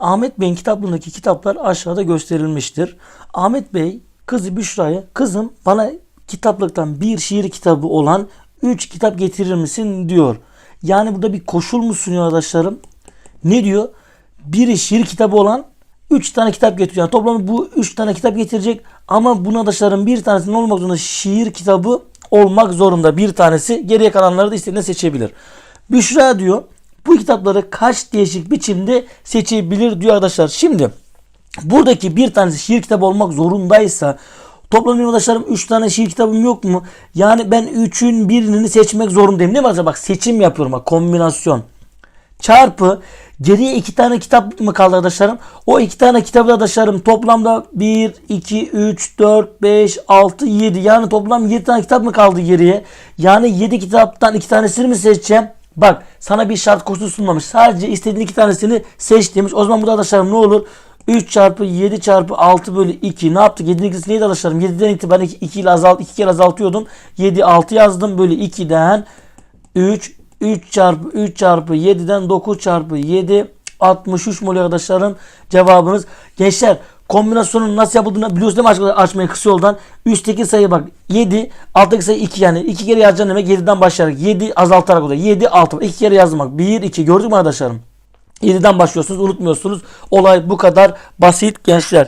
Ahmet Bey'in kitaplığındaki kitaplar aşağıda gösterilmiştir. Ahmet Bey kızı Büşra'ya kızım bana kitaplıktan bir şiir kitabı olan 3 kitap getirir misin diyor. Yani burada bir koşul mu sunuyor arkadaşlarım? Ne diyor? Biri şiir kitabı olan 3 tane kitap getiriyor. Yani toplamda bu 3 tane kitap getirecek ama bu arkadaşların bir tanesinin olmak zorunda şiir kitabı olmak zorunda. Bir tanesi geriye kalanları da istediğinde seçebilir. Büşra diyor bu kitapları kaç değişik biçimde seçebilir diyor arkadaşlar. Şimdi buradaki bir tanesi şiir kitabı olmak zorundaysa toplam arkadaşlarım 3 tane şiir kitabım yok mu? Yani ben 3'ün birini seçmek zorundayım değil mi arkadaşlar? Bak seçim yapıyorum bak kombinasyon. Çarpı geriye iki tane kitap mı kaldı arkadaşlarım? O iki tane kitabı arkadaşlarım toplamda 1, 2, 3, 4, 5, 6, 7 yani toplam 7 tane kitap mı kaldı geriye? Yani 7 kitaptan iki tanesini mi seçeceğim? Bak sana bir şart koşulu sunmamış. Sadece istediğin iki tanesini seç demiş. O zaman burada arkadaşlarım ne olur? 3 çarpı 7 çarpı 6 bölü 2 ne yaptık? 7'nin ikisi neydi arkadaşlarım? 7'den itibaren 2, 2 ile azalt, 2 kere azaltıyordum. 7 6 yazdım bölü 2'den 3 3 çarpı 3 çarpı 7'den 9 çarpı 7 63 mol arkadaşlarım cevabınız. Gençler kombinasyonun nasıl yapıldığını biliyorsunuz değil mi açmayı kısa yoldan. Üstteki sayı bak 7 alttaki sayı 2 yani 2 kere yazacaksın demek 7'den başlayarak 7 azaltarak oluyor. 7 6 2 kere yazdım bak 1 2 gördük mü arkadaşlarım? 7'den başlıyorsunuz unutmuyorsunuz. Olay bu kadar basit gençler.